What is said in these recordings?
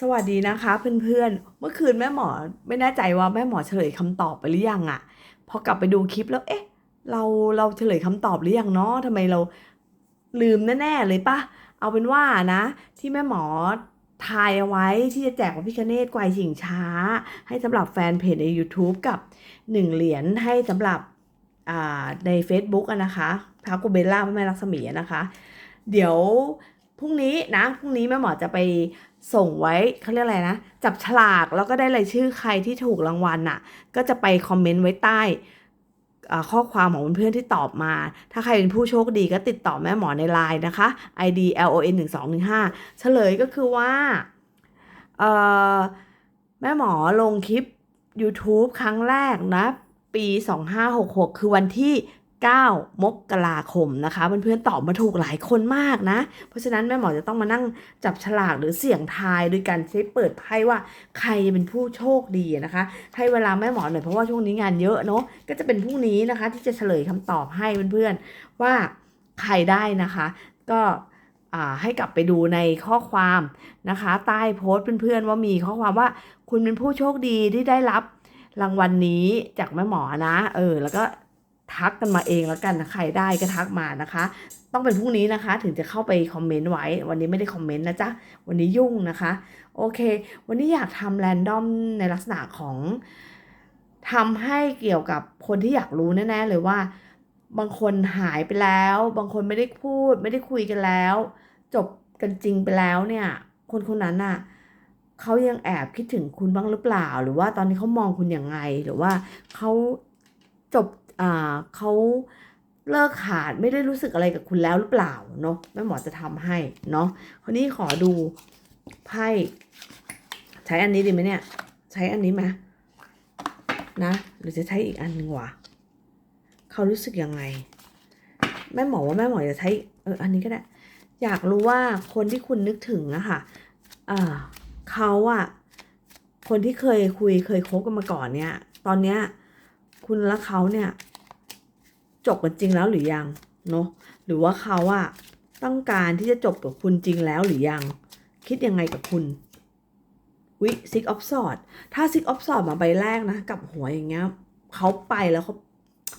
สวัสดีนะคะเพื่อนๆ เมื่อคืนแม่หมอไม่แน่ใจว่าแม่หมอเฉลยคำตอบไปหรือยังอะพอกลับไปดูคลิปแล้วเอ๊ะ เราเราเฉลยคำตอบหรือยังเนาะทำไมเราลืมแน่ๆเลยปะเอาเป็นว่านะ ที่แม่หมอทายเอาไว้ที่จะแจกพระพิคเนตไกวชิงช้า ให้สำหรับแฟนเพจใน YouTube กับ 1 เหรียญให้สำหรับใน Facebook อะนะคะพระกุเบลล่าพระแม่ลักษมีนะคะ เดี๋ยวพรุ่งนี้นะพรุ่งนี้แม่หมอจะไป ส่งไว้เขาเรียกอะไรนะ จับฉลากแล้วก็ได้รายชื่อใครที่ถูกรางวัลน่ะ ก็จะไปคอมเมนต์ไว้ใต้อ่าข้อความของเพื่อนๆที่ตอบมา ถ้าใครเป็นผู้โชคดีก็ติดต่อแม่หมอในไลน์นะคะ ID LON 1 2 1 5เฉลยก็คือว่าเออแม่หมอลงคลิป YouTube ครั้งแรกนะ ปี 2566 คือวันที่ 9 มกราคมนะคะ เพื่อนๆตอบมาถูกหลายคนมากนะ เพราะฉะนั้นแม่หมอจะต้องมานั่งจับฉลากหรือเสี่ยงทายโดยการใช้เปิดไพ่ว่าใครเป็นผู้โชคดีนะคะ ให้เวลาแม่หมอหน่อยเพราะว่าช่วงนี้งานเยอะเนาะก็จะเป็นพรุ่งนี้นะคะ ที่จะเฉลยคำตอบให้เพื่อนๆว่าใครได้นะคะ ก็ให้กลับไปดูในข้อความนะคะ ใต้โพสต์เพื่อนๆว่ามีข้อความว่าคุณเป็นผู้โชคดีที่ได้รับรางวัลนนี้จากแม่หมอนะ เออ แล้วก็ ทักกันมาเองแล้วกันนะใครได้ก็ทักมานะคะ ต้องเป็นพรุ่งนี้นะคะ ถึงจะเข้าไปคอมเมนต์ไว้ วันนี้ไม่ได้คอมเมนต์นะจ๊ะ วันนี้ยุ่งนะคะ โอเค วันนี้อยากทำแรนดอมในลักษณะของทำให้เกี่ยวกับคนที่อยากรู้แน่ๆเลยว่า บางคนหายไปแล้ว บางคนไม่ได้พูด ไม่ได้คุยกันแล้ว จบกันจริงไปแล้วเนี่ย คนคนนั้นน่ะเขายังแอบคิดถึงคุณบ้างหรือเปล่า หรือว่าตอนนี้เขามองคุณยังไงหรือว่าเขาจบ เขาเลิกขาดไม่ได้รู้สึกอะไรกับคุณแล้วหรือเปล่าเนาะแม่หมอจะทำให้เนาะคนนี้ขอดูไพ่ใช้อันนี้ดีไหมเนี่ย ใช้อันนี้ไหมนะหรือจะใช้อีกอันหนึ่งวะเขารู้สึกยังไง แม่หมอว่าแม่หมอจะใช้เอออันนี้ก็ได้ อยากรู้ว่าคนที่คุณนึกถึงอะค่ะอ่าเขาอะคนที่เคยคุยเคยคบกันมาก่อนเนี่ย ตอนเนี้ยคุณและเขาเนี่ย จบกันจริงแล้วหรือยังเนาะหรือว่าเขาอะต้องการที่จะจบกับคุณจริงแล้วหรือยัง คิดยังไงกับคุณวิซิกออฟสอดถ้าซิกออฟสอดมาใบแรกนะกับหัวอย่างเงี้ยเขาไปแล้วเขา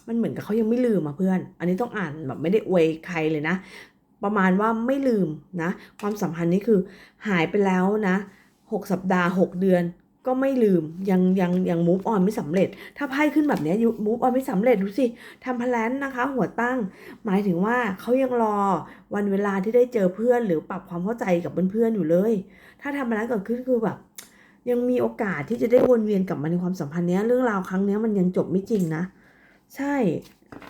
มันเหมือนกับเขายังไม่ลืมอะเพื่อน อันนี้ต้องอ่านแบบไม่ได้อวยใครเลยนะ ประมาณว่าไม่ลืมนะ ความสัมพันธ์นี้คือหายไปแล้วนะหกสัปดาห์หกเดือน ก็ไม่ลืมยังยังยังมูฟออนไม่สำเร็จ ถ้าไพ่ขึ้นแบบนี้มูฟออนไม่สำเร็จดูสิทำพลนนะคะ หัวตั้ง หมายถึงว่าเขายังรอวันเวลาที่ได้เจอเพื่อน หรือปรับความเข้าใจกับเพื่อนๆอยู่เลย ถ้าทำพลนเกิดขึ้นคือแบบ ยังมีโอกาสที่จะได้วนเวียนกลับมาในความสัมพันธ์นี้เรื่องราวครั้งนี้มันยังจบไม่จริงนะ ใช่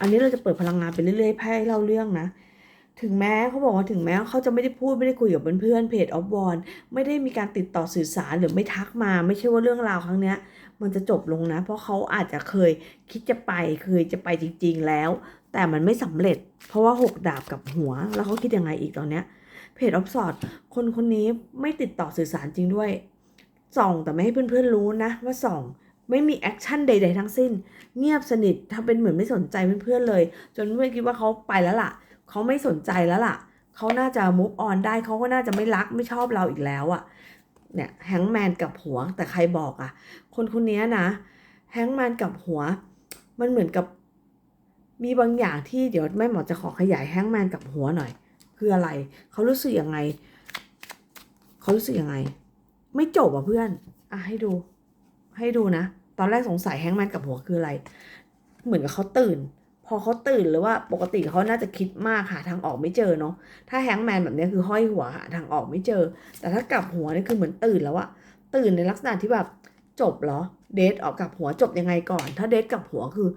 อันนี้เราจะเปิดพลังงานไปเรื่อยๆไพ่เล่าเรื่องนะ ถึงแม้เขาบอกว่าถึงแม้เขาจะไม่ได้พูดไม่ได้คุยกับเพื่อนๆเพจออฟวอนไม่ได้มีการติดต่อสื่อสารหรือไม่ทักมา ไม่ใช่ว่าเรื่องราวครั้งเนี้ย มันจะจบลงนะ เพราะเขาอาจจะเคยคิดจะไปเคยจะไปจริง ๆ แล้ว แต่มันไม่สำเร็จ เพราะว่าหกดาบกับหัว แล้วเขาคิดยังไงอีกตอนเนี้ยเพจออฟสอดคนคนนี้ไม่ติดต่อสื่อสารจริงด้วยส่องแต่ไม่ให้เพื่อนๆรู้นะว่าส่องไม่มีแอคชั่นใด ๆ ทั้งสิ้น เงียบสนิททำเป็นเหมือนไม่สนใจเพื่อนๆเลย จนเพื่อนคิดว่าเขาไปแล้วล่ะ เขาไม่สนใจแล้วล่ะ เขาน่าจะ move on ได้เขาก็น่าจะไม่รักไม่ชอบเราอีกแล้วอะ่ะเนี่ยแฮงแมนกับหัวแต่ใครบอกอะ่ะ คนคนนี้นะแฮงแมนกับหัว มันเหมือนกับมีบางอย่างที่เดี๋ยวแม่หมอจะขอขยายแฮงแมนกับหัวหน่อย คืออะไร เขารู้สึกยังไง เขารู้สึกยังไง ไม่จบอะเพื่อน อะให้ดู ให้ดูนะ ตอนแรกสงสัยแฮงแมนกับหัวคืออะไร เหมือนกับเขาตื่น พอเขาตื่นหรือว่าปกติเขาน่าจะคิดมากหาทางออกไม่เจอเนาะถ้าแฮงแมนแบบนี้คือห้อยหัวหาทางออกไม่เจอ แต่ถ้ากลับหัวนี่คือเหมือนตื่นแล้วอะตื่นในลักษณะที่แบบจบเหรอเดทออกกับหัวจบยังไงก่อน ถ้าเดทกับหัวคือ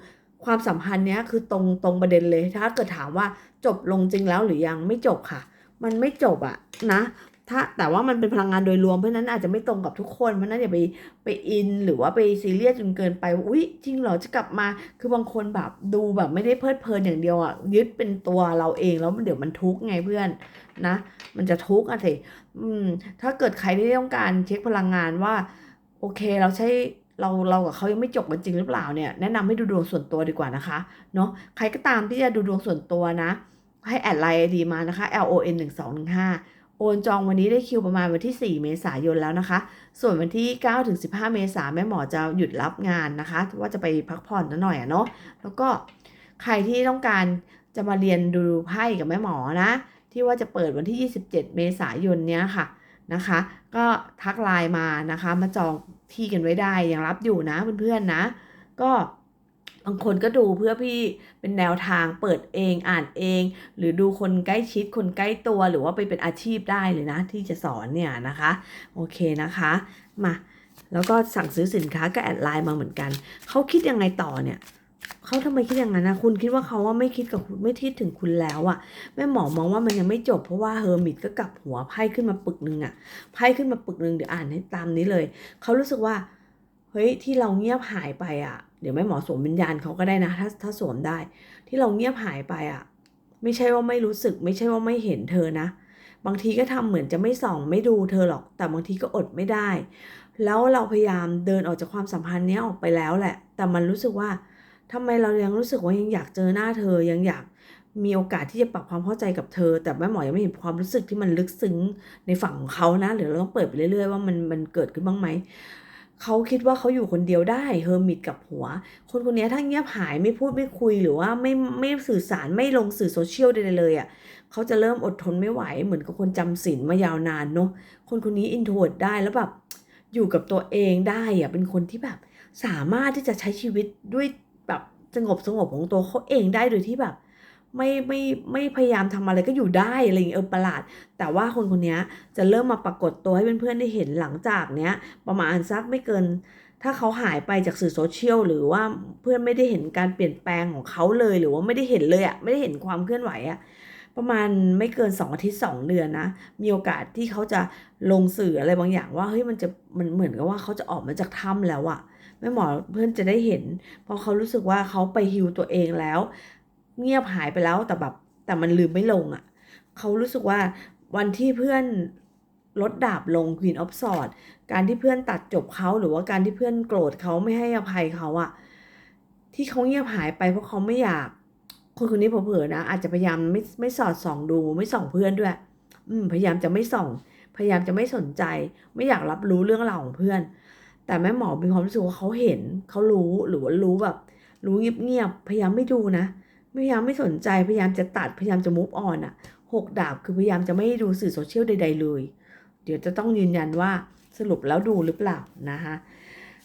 ความสัมพันธ์เนี้ยคือตรงตรงประเด็นเลย ถ้าเกิดถามว่าจบลงจริงแล้วหรือยังไม่จบค่ะ มันไม่จบอะนะ ถ้าแต่ว่ามันเป็นพลังงานโดยรวมเพราะนั้นอาจจะไม่ตรงกับทุกคนเพราะนั้นอย่าไปไปอิน หรือว่าไปซีเรียสจนเกินไปว่าอุ๊ยจริงเหรอจะกลับมา คือบางคนแบบดูแบบไม่ได้เพลิดเพลินอย่างเดียวอะยึดเป็นตัวเราเองแล้วมันเดี๋ยวมันทุกข์ไงเพื่อนนะ มันจะทุกข์อะสิอืมถ้าเกิดใครที่ต้องการเช็คพลังงานว่า โอเคเราใช้เราเรากับเขายังไม่จบกันจริงหรือเปล่าเนี่ยแนะนำให้ดูดวงส่วนตัวดีกว่านะคะเนาะใครก็ตามที่จะดูดวงส่วนตัวนะ ให้แอดไลน์ดีมานะคะ L O N 1 2 1 5 โอนจองวันนี้ได้คิวประมาณวันที่ 4 เมษายนแล้วนะคะ ส่วนวันที่ 9 ถึง 15 เมษายนแม่หมอจะหยุดรับงานนะคะ ว่าจะไปพักผ่อนหน่อยอะเนาะ แล้วก็ใครที่ต้องการจะมาเรียนดูไพ่กับแม่หมอนะ ที่ว่าจะเปิดวันที่ 27 เมษายนเนี้ยค่ะนะคะ ก็ทักไลน์มานะคะ มาจองที่กันไว้ได้ยังรับอยู่นะเพื่อนๆนะ ก็บางคนก็ดูเพื่อพี่ เป็นแนวทางเปิดเองอ่านเอง หรือดูคนใกล้ชิดคนใกล้ตัวหรือว่าไปเป็นอาชีพได้เลยนะ ที่จะสอนเนี่ยนะคะ โอเคนะคะมาแล้วก็สั่งซื้อสินค้าก็แอดไลน์มาเหมือนกัน เขาคิดยังไงต่อเนี่ยเขาทำไมคิดอย่างนั้นนะคุณคิดว่าเขาว่าไม่คิดกับคุณไม่คิดถึงคุณแล้วอะแม่หมอมองว่ามันยังไม่จบเพราะว่าเฮอร์มิตก็กลับหัวไพ่ขึ้นมาปึกหนึ่งอะไพ่ขึ้นมาปึกหนึ่งเดี๋ยวอ่านให้ตามนี้เลย เขารู้สึกว่าเฮ้ยที่เราเงียบหายไปอะ เดี๋ยวแม่หมอสวมวิญญาณเขาก็ได้นะ ถ้าถ้าสวมได้ ที่เราเงียบหายไปอะไม่ใช่ว่าไม่รู้สึก ไม่ใช่ว่าไม่เห็นเธอนะ บางทีก็ทำเหมือนจะไม่ส่อง ไม่ดูเธอหรอก แต่บางทีก็อดไม่ได้ แล้วเราพยายามเดินออกจากความสัมพันธ์นี้ออกไปแล้วแหละ แต่มันรู้สึกว่าทำไมเรายังรู้สึกว่ายังอยากเจอหน้าเธอยังอยากมีโอกาสที่จะปรับความเข้าใจกับเธอ แต่แม่หมอยังไม่เห็นความรู้สึกที่มันลึกซึ้งในฝั่งของเขานะหรือเราต้องเปิดไปเรื่อยๆว่ามันมันเกิดขึ้นบ้างไหม เขาคิดว่าเขาอยู่คนเดียวได้เฮอร์มิตกับหัว คนคนนี้ถ้าเงียบหายไม่พูดไม่คุยหรือว่าไม่ไม่สื่อสารไม่ลงสื่อโซเชียลใดๆเลยอะ่ะเขาจะเริ่มอดทนไม่ไหวเหมือนกับคนจำศีลมายาวนานเนาะคนคนนี้อินโทรดได้แล้วแบบอยู่กับตัวเองได้อะเป็นคนที่แบบสามารถที่จะใช้ชีวิตด้วยแบบสงบสงบของตัวเขาเองได้โดยที่แบบ ไม่ไม่ไม่พยายามทำอะไรก็อยู่ได้อะไรอย่างเงี้ยเออประหลาด แต่ว่าคนคนนี้จะเริ่มมาปรากฏตัวให้เพื่อนๆได้เห็นหลังจากเนี้ย ประมาณสักไม่เกิน ถ้าเขาหายไปจากสื่อโซเชียลหรือว่าเพื่อนไม่ได้เห็นการเปลี่ยนแปลงของเขาเลยหรือว่าไม่ได้เห็นเลยอะไม่ได้เห็นความเคลื่อนไหวอะประมาณไม่เกิน 2 อาทิตย์ 2 เดือนนะ มีโอกาสที่เขาจะลงสื่ออะไรบางอย่างว่าเฮ้ยมันจะมันเหมือนกับว่าเขาจะออกมาจากถ้ำแล้วอะแม่หมอเพื่อนจะได้เห็น เพราะเขารู้สึกว่าเขาไปฮิวตัวเองแล้ว เงียบหายไปแล้วแต่แบบแต่มันลืมไม่ลงอะ่ะเขารู้สึกว่าวันที่เพื่อนลดดาบลง Queen of Swords การที่เพื่อนตัดจบเขาหรือว่าการที่เพื่อนโกรธเขาไม่ให้อภัยเขาอะที่เขาเงียบหายไปเพราะเขาไม่อยาก คนคนนี้เผลอๆนะ อาจจะพยายามไม่ไม่สอดส่องดูไม่ส่องเพื่อนด้วย อืมพยายามจะไม่ส่อง พยายามจะไม่สนใจ ไม่อยากรับรู้เรื่องราวของเพื่อน แต่แม่หมอมีความรู้สึกว่าเขาเห็นเขารู้หรือว่ารู้แบบ รู้เงียบๆพยายามไม่ดูนะ พยายามไม่สนใจพยายามจะตัดพยายามจะมุฟออนอะหกดาบคือพยายามจะไม่ดูสื่อโซเชียลใด ๆ เลย เดี๋ยวจะต้องยืนยันว่าสรุปแล้วดูหรือเปล่านะคะ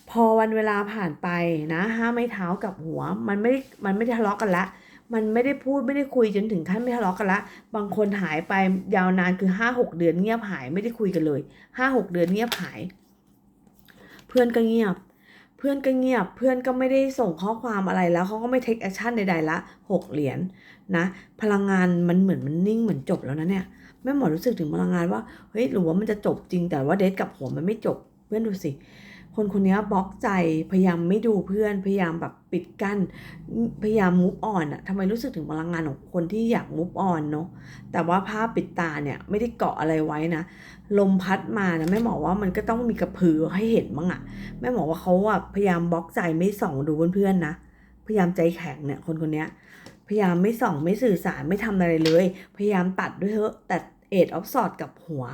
พอวันเวลาผ่านไปนะห้าไม่เท้ากับหัว มันไม่มันไม่ทะเลาะกันละ มันไม่ได้พูดไม่ได้คุยจนถึงขั้นไม่ทะเลาะกันละ บางคนหายไปยาวนานคือห้าหกเดือนเงียบหายไม่ได้คุยกันเลยห้าหกเดือนเงียบหาย เพื่อนก็เงียบ เพื่อนก็เงียบ เพื่อนก็ไม่ได้ส่งข้อความอะไรแล้วเขาก็ไม่เทคแอคชั่นใดๆละหกเหรียญนะ พลังงานมันเหมือนมันนิ่งเหมือนจบแล้วนะเนี่ยแม่หมอรู้สึกถึงพลังงานว่าเฮ้ยหรือว่ามันจะจบจริงแต่ว่าเดทกับผมมันไม่จบเพื่อนดูสิ คนคนนี้บล็อกใจ พยายามไม่ดูเพื่อน พยายามแบบปิดกั้น พยายามมูฟออนอะทำไมรู้สึกถึงพลังงานของคนที่อยากมูฟออนเนาะ แต่ว่าผ้าปิดตาเนี่ยไม่ได้เกาะอะไรไว้นะ ลมพัดมานะแม่หมอว่ามันก็ต้องมีกระพือให้เห็นบ้างอะแม่หมอว่าเขาอะพยายามบล็อกใจไม่ส่องดูเพื่อนๆนะ พยายามใจแข็งเนี่ยคนคนนี้พยายามไม่ส่องไม่สื่อสารไม่ทำอะไรเลย พยายามตัดด้วยเถอะแต่เอ็ดออฟสอดกับหัว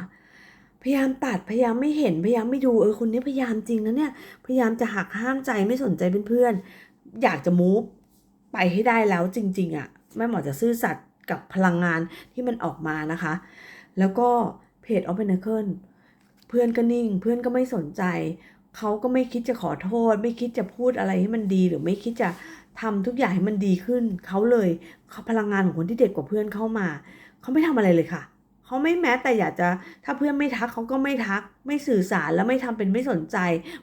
พยายามตัดพยายามไม่เห็นพยายามไม่ดูเออคนนี้พยายามจริงนะเนี่ยพยายามจะหักห้ามใจไม่สนใจเพื่อนๆอยากจะมูฟไปให้ได้แล้วจริง ๆอะแม่หมอจะซื่อสัตย์กับพลังงานที่มันออกมานะคะ แล้วก็เพจออฟเ n นเคิลเพื่อนก็นิ่ง เพื่อนก็ไม่สนใจเขาก็ไม่คิดจะขอโทษ ไม่คิดจะพูดอะไรให้มันดี หรือไม่คิดจะทำทุกอย่างให้มันดีขึ้นเขาเลยเขาพลังงานของคนที่เด็กกว่าเพื่อนเข้ามาเขาไม่ทำอะไรเลยค่ะ เขาไม่แม้แต่อยากจะถ้าเพื่อนไม่ทักเขาก็ไม่ทัก ไม่สื่อสารแล้วไม่ทำเป็นไม่สนใจ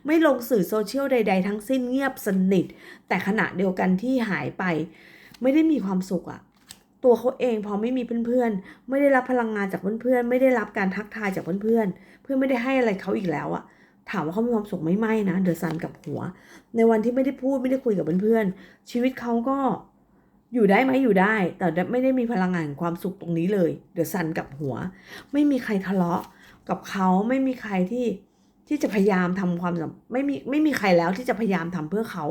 ไม่ลงสื่อโซเชียลใด ๆ ทั้งสิ้นเงียบสนิท แต่ขณะเดียวกันที่หายไป ไม่ได้มีความสุขอะตัวเขาเองพอไม่มีเพื่อนๆไม่ได้รับพลังงานจากเพื่อนๆไม่ได้รับการทักทายจากเพื่อนๆเพื่อนไม่ได้ให้อะไรเขาอีกแล้วอะถามว่าเขามีความสุขไหม่ไม่นะเดือะซันกับหัว ในวันที่ไม่ได้พูดไม่ได้คุยกับเพื่อนๆชีวิตเขาก็ อยู่ได้ไหมอยู่ได้ แต่ไม่ได้มีพลังงานความสุขตรงนี้เลย เดอะซันกับหัว ไม่มีใครทะเลาะกับเขาไม่มีใครที่ที่จะพยายามทำความไม่มีไม่มีใครแล้วที่จะพยายามทำเพื่อเขา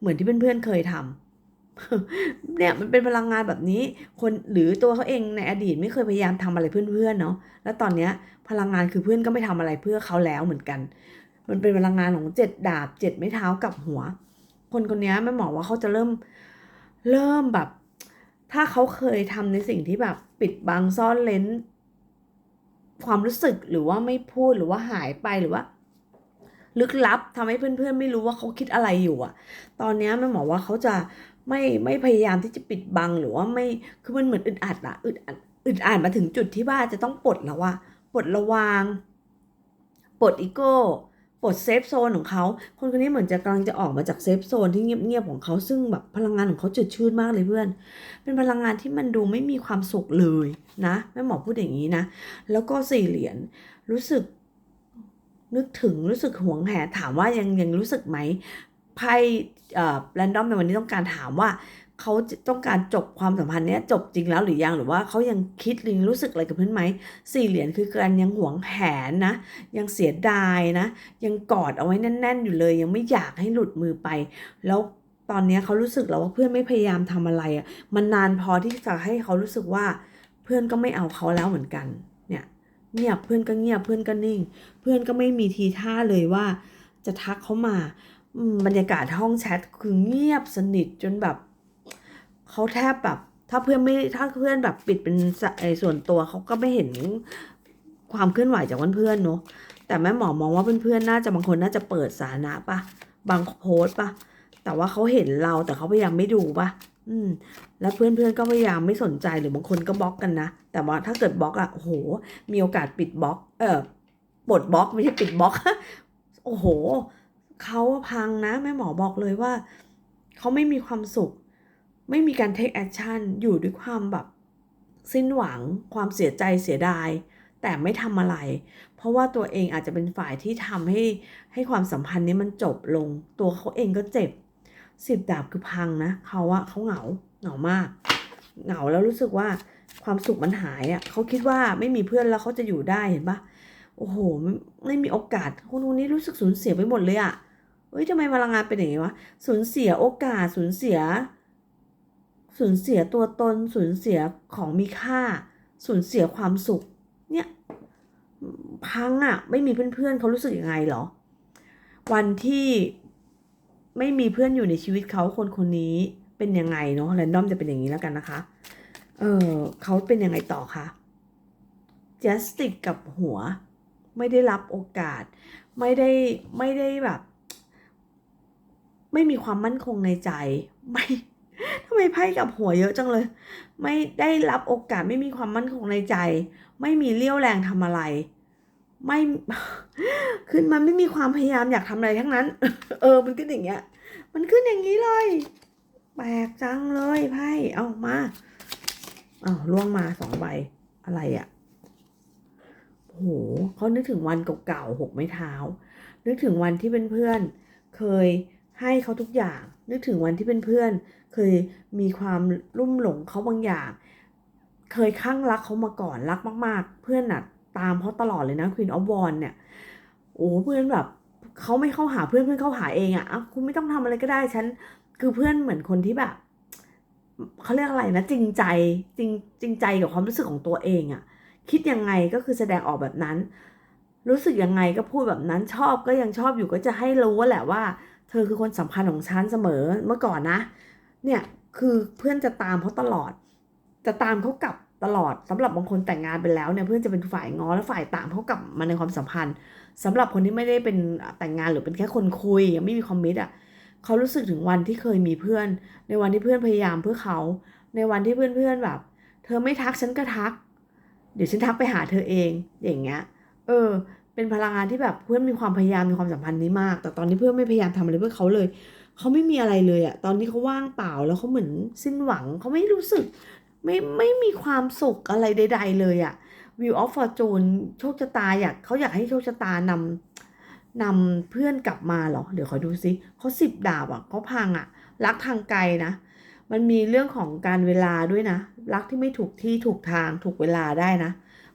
เหมือนที่เพื่อนๆเคยทำเนี่ยมันเป็นพลังงานแบบนี้คนหรือตัวเขาเองในอดีตไม่เคยพยายามทำอะไรเพื่อนๆเนาะแล้วตอนเนี้ยพลังงานคือเพื่อนก็ไม่ทำอะไรเพื่อเขาแล้วเหมือนกัน มันเป็นพลังงานของเจ็ดดาบเจ็ดไม้เท้ากับหัว คนคนนี้แม่หมอว่าเขาจะเริ่ม เริ่มแบบ ถ้าเขาเคยทำในสิ่งที่แบบปิดบังซ่อนเลนความรู้สึกหรือว่าไม่พูดหรือว่าหายไปหรือว่า ลึกลับทำให้เพื่อนๆ ไม่รู้ว่าเขาคิดอะไรอยู่อะตอนนี้แม่หมอว่าเขาจะไม่ไม่พยายามที่จะปิดบังหรือว่าไม่คือมันเหมือนอึดอัดอะอึดอัดอึดอัดมาถึงจุดที่ว่าจะต้องปลดแล้วว่าปลดระวางปลดอีโก้ ปลดเซฟโซนของเขา คนคนนี้เหมือนจะกำลังจะออกมาจากเซฟโซนที่เงียบๆของเขาซึ่งแบบพลังงานของเขาจืดชืดมากเลยเพื่อน เป็นพลังงานที่มันดูไม่มีความสุขเลยนะแม่หมอพูดอย่างนี้นะ แล้วก็สี่เหรียญรู้สึก นึกถึงรู้สึกหวงแหนถามว่ายังยังรู้สึกไหมไพ่เอ่อแรนดอมในวันนี้ต้องการถามว่า เขาต้องการจบความสัมพันธ์เนี้ยจบจริงแล้วหรือยังหรือว่าเขายังคิดหรือรู้สึกอะไรกับเพื่อนไหมสี่เหรียญคือการยังหวงแหนนะ ยังเสียดายนะ ยังกอดเอาไว้แน่น ๆ อยู่เลย ยังไม่อยากให้หลุดมือไป แล้วตอนนี้เขารู้สึกแล้วว่าเพื่อนไม่พยายามทำอะไรอะ่ะมันนานพอที่จะให้เขารู้สึกว่าเพื่อนก็ไม่เอาเขาแล้วเหมือนกันเนี่ยเงียบเพื่อนก็เงียบเพื่อนก็นิ่ง เพื่อนก็ไม่มีทีท่าเลยว่าจะทักเขามาบรรยากาศห้องแชทคือเงียบสนิทจนแบบ เขาแทบแบบ ถ้าเพื่อนไม่ถ้าเพื่อนแบบปิดเป็นส่วนตัวเขาก็ไม่เห็นความเคลื่อนไหวจากเพื่อนๆเนอะแต่แม่หมอมองว่าเพื่อนๆน่าจะบางคนน่าจะเปิดสาธารณะปะบางโพสปะแต่ว่าเขาเห็นเราแต่เขาพยายามไม่ดูปะอืม แล้วเพื่อนๆก็พยายามไม่สนใจหรือบางคนก็บล็อกกันนะ แต่ว่าถ้าเกิดบล็อกอะโอ้โหมีโอกาสปิดบล็อก เออปลดบล็อกไม่ใช่ปิดบล็อก โอ้โห เขาพังนะแม่หมอบอกเลยว่า เขาไม่มีความสุข ไม่มีการ take action อยู่ด้วยความแบบ สิ้นหวังความเสียใจเสียดาย แต่ไม่ทำอะไร เพราะว่าตัวเองอาจจะเป็นฝ่ายที่ทำให้ให้ความสัมพันธ์นี้มันจบลง ตัวเขาเองก็เจ็บสิบดาบคือพังนะเขาอะเขาเหงาเหงามาก เหงาแล้วรู้สึกว่าความสุขมันหายอะเขาคิดว่าไม่มีเพื่อนแล้วเขาจะอยู่ได้เห็นปะโอ้โหไม่ไม่มีโอกาสคนคนนี้รู้สึกสูญเสียไปหมดเลยอะเฮ้ยทำไมพลังงานเป็นอย่างนี้วะสูญเสียโอกาสสูญเสีย สูญเสียตัวตน สูญเสียของมีค่า สูญเสียความสุข เนี่ย พังอะไม่มีเพื่อนๆเขารู้สึกยังไงเหรอ วันที่ไม่มีเพื่อนอยู่ในชีวิตเขาคนคนนี้เป็นยังไงเนาะแรนดอมจะเป็นอย่างนี้แล้วกันนะคะ เออเขาเป็นยังไงต่อคะจัสติกกับหัว ไม่ได้รับโอกาส ไม่ได้ไม่ได้แบบ ไม่มีความมั่นคงในใจ ไม่ ทำไมไพ่กับหัวเยอะจังเลย ไม่ได้รับโอกาสไม่มีความมั่นคงในใจ ไม่มีเลี้ยวแรงทำอะไร ไม่ขึ้นมาไม่มีความพยายามอยากทำอะไรทั้งนั้น เออ มันขึ้นอย่างเงี้ย มันขึ้นอย่างนี้เลยแปลกจังเลยไพ่เอามาเอาล่วงมาสองใบอะไรอะ่ะโหเขานึกถึงวันเก่าๆหกไม้เท้า นึกถึงวันที่เป็นเพื่อน เคยให้เขาทุกอย่าง นึกถึงวันที่เป็นเพื่อน เคยมีความรุ่มหลงเขาบางอย่าง เคยข้างรักเขามาก่อนรักมาก ๆ เพื่อนน่ะตามเขาตลอดเลยนะ Queen of w a n d เนี่ยโอ้เพื่อนแบบเขาไม่เข้าหาเพื่อนเพื่อนเข้าหาเองอะ่ะคุณไม่ต้องทำอะไรก็ได้ฉันคือเพื่อนเหมือนคนที่แบบเขาเรียกอะไรนะจริงใจจริงจริงใจกับความรู้สึกของตัวเองอะคิดยังไงก็คือแสดงออกแบบนั้น รู้สึกยังไงก็พูดแบบนั้นชอบก็ยังชอบอยู่ก็จะให้รู้แหละว่า เธอคือคนสำคัญของฉันเสมอเมื่อก่อนนะ เนี่ยคือเพื่อนจะตามเขาตลอด จะตามเขากลับตลอดสำหรับบางคนแต่งงานไปแล้วเนี่ยเพื่อนจะเป็นฝ่ายง้อและฝ่ายตามเขากลับมาในความสัมพันธ์สำหรับคนที่ไม่ได้เป็นแต่งงานหรือเป็นแค่คนคุยยังไม่มีคอมมิตอะเขารู้สึกถึงวันที่เคยมีเพื่อน ในวันที่เพื่อนพยายามเพื่อเขา ในวันที่เพื่อนๆแบบ เธอไม่ทักฉันก็ทัก เดี๋ยวฉันทักไปหาเธอเองอย่างเงี้ย เออ เป็นพลังงานที่แบบเพื่อนมีความพยายามมีความสัมพันธ์นี้มาก แต่ตอนนี้เพื่อนไม่พยายามทำอะไรเพื่อเขาเลย เขาไม่มีอะไรเลยอะตอนนี้เขาว่างเปล่าแล้วเขาเหมือนสิ้นหวังเขาไม่รู้สึกไม่ไม่มีความสุขอะไรใด ๆ เลยอะ View of Fortune โชคชะตาอยากเขาอยากให้โชคชะตานำนำเพื่อนกลับมาเหรอ เดี๋ยวขอดูซิเขาสิบดาบอะเขาพังอะรักทางไกลนะ มันมีเรื่องของการเวลาด้วยนะ รักที่ไม่ถูกที่ถูกทางถูกเวลาได้นะ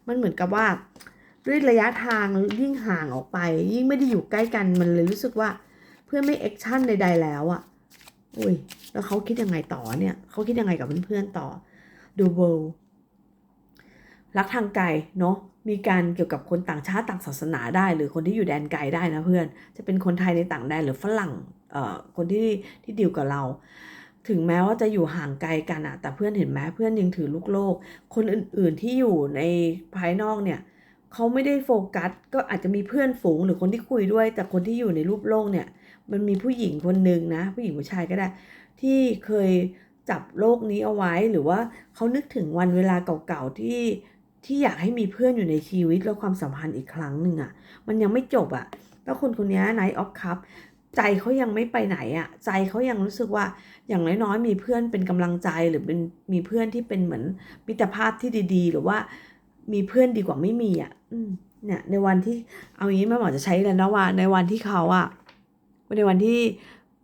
มันเหมือนกับว่า ด้วยระยะทางยิ่งห่างออกไป ยิ่งไม่ได้อยู่ใกล้กันมันเลยรู้สึกว่า เพื่อไม่แอคชั่นใดๆแล้วอะอุ้ยแล้วเขาคิดยังไงต่อเนี่ยเขาคิดยังไงกับเพื่อนๆต่อดูเวิลด์รักทางไกลเนาะมีการเกี่ยวกับคนต่างชาติต่างศาสนาได้ หรือคนที่อยู่แดนไกลได้นะเพื่อน จะเป็นคนไทยในต่างแดนหรือฝรั่งเอ่อคนที่ที่ดีลกับเรา ถึงแม้ว่าจะอยู่ห่างไกลกันอะแต่เพื่อนเห็นไหมเพื่อนยังถือลูกโลก คนอื่นๆที่อยู่ในภายนอกเนี่ยเขาไม่ได้โฟกัส ก็อาจจะมีเพื่อนฝูงหรือคนที่คุยด้วย แต่คนที่อยู่ในรูปโลกเนี่ย มันมีผู้หญิงคนหนึ่งนะ ผู้หญิงผู้ชายก็ได้ ที่เคยจับโลกนี้เอาไว้หรือว่าเขานึกถึงวันเวลาเก่าๆที่ที่อยากให้มีเพื่อนอยู่ในชีวิตและความสัมพันธ์อีกครั้งหนึ่งอะ่ะ มันยังไม่จบอะ่ะแล้วคนคนนี้ไนท์ออฟคัพใจเขายังไม่ไปไหนอะ่ะ ใจเขายังรู้สึกว่าอย่างน้อยๆมีเพื่อนเป็นกำลังใจหรือเป็นมีเพื่อนที่เป็นเหมือนมิตรภาพที่ดีๆ หรือว่ามีเพื่อนดีกว่าไม่มีอะ่ะเนี่ยในวันที่เอางี้แม่หมอจะใช้แล้วนะว่าในวันที่เขาอะ ในวันที่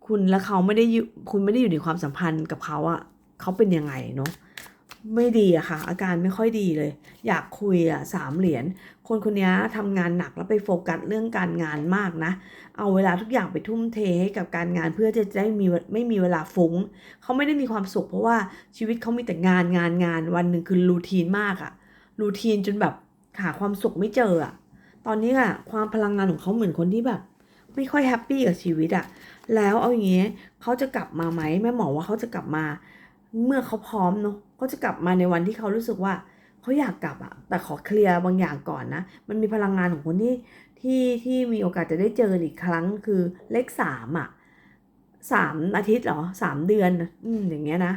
คุณและเขาไม่ได้อยู่คุณไม่ได้อยู่ในความสัมพันธ์กับเขาอะเขาเป็นยังไงเนาะไม่ดีอะค่ะ อาการไม่ค่อยดีเลย อยากคุยอะสามเหรียญคนคนนี้ทำงานหนักแล้วไปโฟกัสเรื่องการงานมากนะ เอาเวลาทุกอย่างไปทุ่มเทให้กับการงานเพื่อจะได้มีไม่มีเวลาฟุง้ง เขาไม่ได้มีความสุข เพราะว่าชีวิตเขามีแต่งานงานงานวันหนึ่งคือรูทีนมากอะรูทีนจนแบบหาความสุขไม่เจออะตอนนี้อะความพลังงานของเขาเหมือนคนที่แบบ ไม่ค่อยแฮปปี้กับชีวิตอะแล้วเอาอย่างเงี้ยเขาจะกลับมาไหมแม่หมอว่าเขาจะกลับมา เมื่อเขาพร้อมเนาะเขาจะกลับมาในวันที่เขารู้สึกว่าเขาอยากกลับอะแต่ขอเคลียร์บางอย่างก่อนนะ มันมีพลังงานของคนที่ที่ที่มีโอกาสจะได้เจออีกครั้งคือเลขสามอะสามอาทิตย์หรอสามเดือนอืมอย่างเงี้ยนะ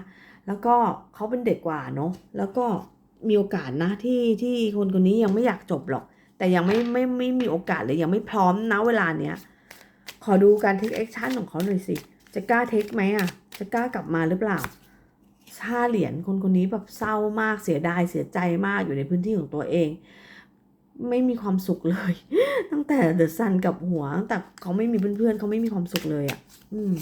แล้วก็เขาเป็นเด็กกว่าเนาะแล้วก็มีโอกาสนะที่ที่คนคนนี้ยังไม่อยากจบหรอก แต่ยังไม่ไม่ไม่มีโอกาสเลยยังไม่พร้อมนะเวลาเนี้ย ขอดูการเทคแอคชั่นของเขาหน่อยสิ จะกล้าเทคไหมอะ จะกล้ากลับมาหรือเปล่าห้าเหรียญคนคนนี้แบบเศร้ามากเสียดายเสียใจมากอยู่ในพื้นที่ของตัวเอง ไม่มีความสุขเลย ตั้งแต่เดอะซันกับหัวตั้งแต่เขาไม่มีเพื่อนๆเขาไม่มีความสุขเลยอะ อืม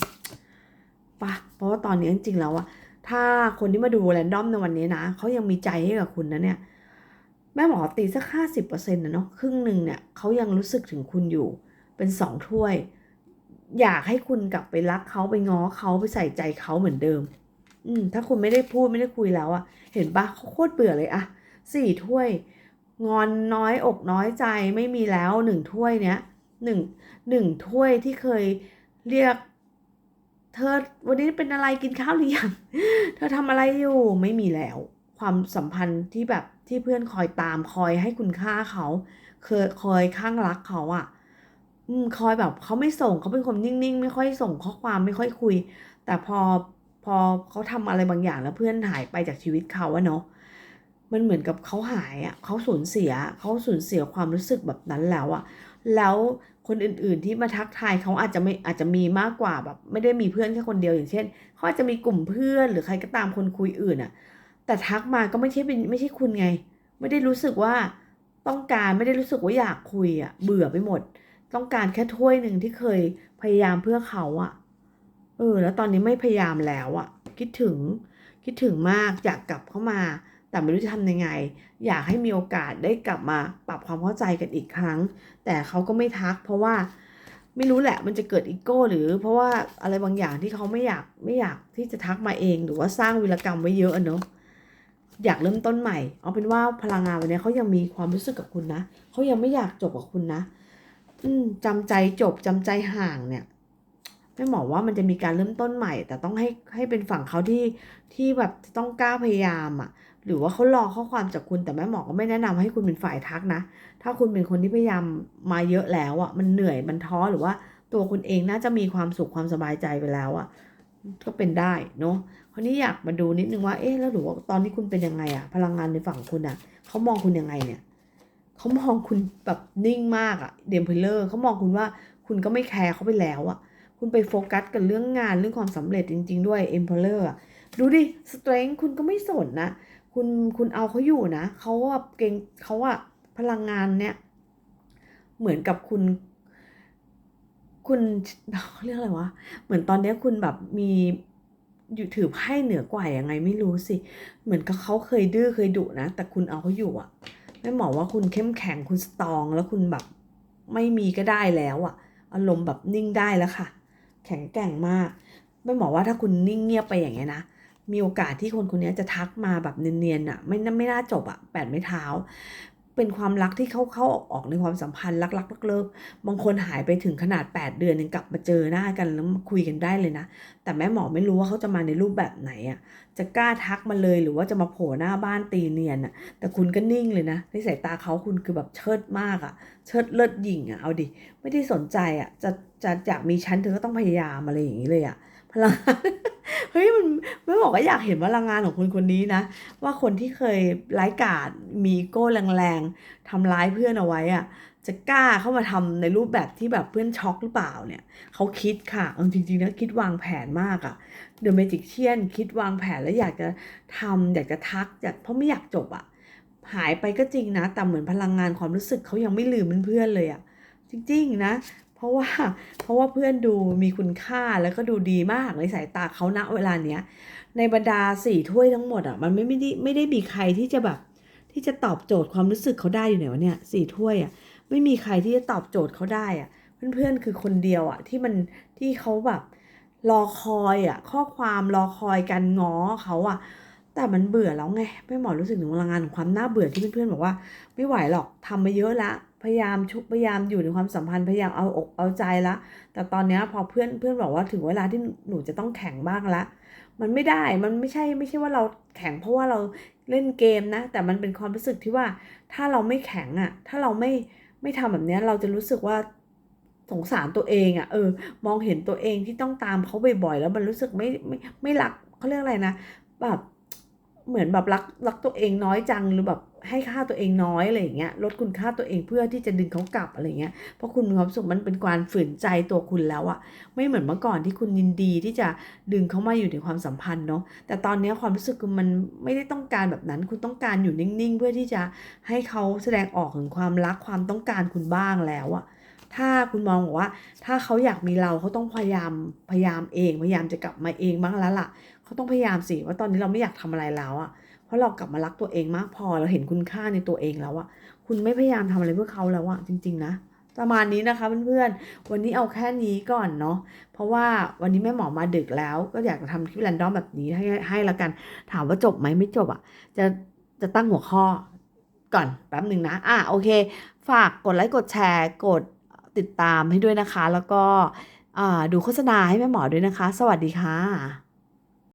ปะเพราะว่าตอนนี้จริงๆแล้วอะถ้าคนที่มาดูแรนดอมในวันนี้นะเขายังมีใจให้กับคุณนะเนี่ยแม่หมอตีสักห้าสิบเปอร์เซ็นต์นะเนาะครึ่งหนึ่งเนี่ยเขายังรู้สึกถึงคุณอยู่ เป็นสองถ้วย อยากให้คุณกลับไปรักเขาไปง้อเขาไปใส่ใจเขาเหมือนเดิม อืม ถ้าคุณไม่ได้พูดไม่ได้คุยแล้วอะเห็นปะเขาโคตรเบื่อเลยอะสี่ถ้วย งอนน้อยอกน้อยใจไม่มีแล้วหนึ่งถ้วยเนี้ยหนึ่งหนึ่งถ้วยที่เคยเรียก เธอวันนี้เป็นอะไรกินข้าวหรือยังเธอทำอะไรอยู่ไม่มีแล้ว ความสัมพันธ์ที่แบบที่เพื่อนคอยตามคอยให้คุณค่าเขา เคยคอยข้างรักเขาอะอืม คอยแบบเขาไม่ส่งเขาเป็นคนนิ่งๆ ไม่ค่อยส่งข้อความไม่ค่อยคุย แต่พอพอเขาทำอะไรบางอย่างแล้วเพื่อนหายไปจากชีวิตเขาอะเนาะมันเหมือนกับเขาหายอะเขาสูญเสียเขาสูญเสียความรู้สึกแบบนั้นแล้วอะแล้วคนอื่นๆที่มาทักทายเขาอาจจะไม่อาจจะมีมากกว่าแบบไม่ได้มีเพื่อนแค่คนเดียวอย่างเช่นเขาอาจจะมีกลุ่มเพื่อนหรือใครก็ตามคนคุยอื่นอะแต่ทักมาก็ไม่ใช่เป็นไม่ใช่คุณไง ไม่ได้รู้สึกว่าต้องการไม่ได้รู้สึกว่าอยากคุยอะเบื่อไปหมด ต้องการแค่ถ้วยหนึ่งที่เคยพยายามเพื่อเขาอะเออ แล้วตอนนี้ไม่พยายามแล้วอะคิดถึง คิดถึงมากอยากกลับเข้ามา แต่ไม่รู้จะทำยังไง อยากให้มีโอกาสได้กลับมาปรับความเข้าใจกันอีกครั้ง แต่เขาก็ไม่ทัก เพราะว่าไม่รู้แหละมันจะเกิดอีโก้ หรือเพราะว่าอะไรบางอย่างที่เขาไม่อยากไม่อยากที่จะทักมาเอง หรือว่าสร้างวิรกรรมไว้เยอะอะเนาะอยากเริ่มต้นใหม่ เอาเป็นว่าพลังงานวันนี้เขายังมีความรู้สึกกับคุณนะเขายังไม่อยากจบกับคุณนะ จำใจจบจำใจห่างเนี่ยแม่หมอว่ามันจะมีการเริ่มต้นใหม่ แต่ต้องให้ให้เป็นฝั่งเขาที่ที่แบบต้องกล้าพยายามอะ หรือว่าเขารอข้อความจากคุณแต่แม่หมอก็ไม่แนะนำให้คุณเป็นฝ่ายทักนะ ถ้าคุณเป็นคนที่พยายามมาเยอะแล้วอะ มันเหนื่อยมันท้อหรือว่าตัวคุณเองน่าจะมีความสุขความสบายใจไปแล้วอะ ก็เป็นได้เนาะคราวนี้อยากมาดูนิดนึงว่าเอ๊ะแล้วหรือว่าตอนนี้คุณเป็นยังไงอะ พลังงานในฝั่งคุณอะเขามองคุณยังไงเนี่ย เขามองคุณแบบนิ่งมากอะเดมเพลเลอร์เขามองคุณว่าคุณก็ไม่แคร์เขาไปแล้วอะคุณไปโฟกัสกับเรื่องงานเรื่องความสำเร็จจริง ๆ ด้วยเอ็มเพลเลอร์ดูดิสเตรน g ์คุณก็ไม่สนนะ คุณคุณเอาเขาอยู่นะเขาว่าเก่งเขาอะพลังงานเนี่ย เหมือนกับคุณ คุณเขาเรียกอะไรวะเหมือนตอนนี้คุณแบบมีอยู่ถือไพ่เหนือกว่ายังไงไม่รู้สิ เหมือนกับเขาเคยดื้อเคยดุนะ แต่คุณเอาเขาอยู่อะ ม่หมอว่าคุณเข้มแข็งคุณสตองแล้วคุณแบบไม่มีก็ได้แล้วอะอารมณ์แบบนิ่งได้แล้วค่ะ แข็งแกร่งมากแม่หมอว่าถ้าคุณนิ่งเงียบไปอย่างเงี้ยนะมีโอกาสที่คนคนนี้จะทักมาแบบเนียนๆอะไม่น่าไม่น่าจบอะแปดไม่เท้า เป็นความรักที่เข้าเข้าออกออกในความสัมพันธ์รักๆเลิกบางคนหายไปถึงขนาด 8 เดือนยังกลับมาเจอหน้ากันแล้วมาคุยกันได้เลยนะ แต่แม่หมอไม่รู้ว่าเขาจะมาในรูปแบบไหนอะจะกล้าทักมาเลยหรือว่าจะมาโผล่หน้าบ้านตีเนียนอะแต่คุณก็นิ่งเลยนะในสายตาเขาคุณคือแบบเชิดมากอะ เชิดเลิศหยิ่งอะเอาดิไม่ได้สนใจอะจะจะอยากมีชั้นเธอก็ต้องพยายามอะไรอย่างนี้เลยอะ พลังเฮ้ยมันไม่บอกว่าอยากเห็นพลังงานของคนคนนี้นะ ว่าคนที่เคยไร้ายกาดมีโก้แรงๆทำร้ายเพื่อนเอาไว้อะจะกล้าเข้ามาทำในรูปแบบที่แบบเพื่อนช็อกหรือเปล่าเนี่ยเขาคิดค่ะเอาจริงๆนะคิดวางแผนมากอะเดอะเมจิกเชียนคิดวางแผนแล้วอยากจะทำอยากจะทักอยากเพราะไม่อยากจบอะหายไปก็จริงนะ แต่เหมือนพลังงานความรู้สึกเขายังไม่ลืมเพื่อนๆเลยอะจริงๆนะ เพราะว่าเพราะว่าเพื่อนดูมีคุณค่าแล้วก็ดูดีมากในสายตาเขาณเวลาเนี้ย ในบรรดาสี่ถ้วยทั้งหมดอะมันไม่ไม่ได้ไม่ได้มีใครที่จะแบบ ที่จะตอบโจทย์ความรู้สึกเขาได้อยู่ไหนวะเนี่ยสี่ถ้วยอะไม่มีใครที่จะตอบโจทย์เขาได้อะเพื่อนๆคือคนเดียวอะที่มันที่เขาแบบรอคอยอะข้อความรอคอยการง้อเขาอะ แต่มันเบื่อแล้วไงไม่หมอรู้สึกถึงพลังงานของความน่าเบื่อที่เพื่อนๆบอกว่า ไม่ไหวหรอกทำมาเยอะละ พยายามชุบพยายามอยู่ในความสัมพันธ์พยายามเอาอกเอาใจละ แต่ตอนนี้พอเพื่อนเพื่อนบอกว่าถึงเวลาที่หนูจะต้องแข่งบ้างละ มันไม่ได้มันไม่ใช่ไม่ใช่ว่าเราแข่งเพราะว่าเราเล่นเกมนะ แต่มันเป็นความรู้สึกที่ว่าถ้าเราไม่แข็งอะ่ะ ถ้าเราไม่ไม่ทำแบบนี้เราจะรู้สึกว่าสงสารตัวเองอะ่ะเออ มองเห็นตัวเองที่ต้องตามเขาบ่อยๆแล้วมันรู้สึกไม่ไม่ไม่รักเขาเรียกอะไรนะแบบเหมือนแบบรักรักตัวเองน้อยจังหรือแบบ ให้ค่าตัวเองน้อยอะไรอย่างเงี้ยลดคุณค่าตัวเองเพื่อที่จะดึงเขากลับอะไรเงี้ยเพราะคุณมีความสุขมันเป็นการฝืนใจตัวคุณแล้วอะไม่เหมือนเมื่อก่อนที่คุณยินดีที่จะดึงเขามาอยู่ในความสัมพันธ์เนาะแต่ตอนนี้ความรู้สึกคือมันไม่ได้ต้องการแบบนั้น คุณต้องการอยู่นิ่งๆ เพื่อที่จะให้เขาแสดงออกถึงความรักความต้องการคุณบ้างแล้วอะถ้าคุณมองบอกว่า ถ้าเขาอยากมีเราเขาต้องพยายามพยายามเอง พยายามจะกลับมาเองบ้างแล้วล่ะเขาต้องพยายามสิว่าตอนนี้เราไม่อยากทำอะไรแล้วอะเพราะเรากลับมารักตัวเองมากพอเราเห็นคุณค่าในตัวเองแล้วอะคุณไม่พยายามทำอะไรเพื่อเขาแล้วอะจริง ๆ นะ ประมาณนี้นะคะเพื่อนๆ วันนี้เอาแค่นี้ก่อนเนาะ เพราะว่าวันนี้แม่หมอมาดึกแล้ว ก็อยากจะทำคลิปแรนดอมแบบนี้ให้ให้ละกัน ถามว่าจบไหมไม่จบอะจะจะตั้งหัวข้อก่อนแป๊บหนึ่งนะ อะโอเค ฝากกดไลค์กดแชร์ กดติดตามให้ด้วยนะคะ แล้วก็ดูโฆษณาให้แม่หมอด้วยนะคะ สวัสดีค่ะ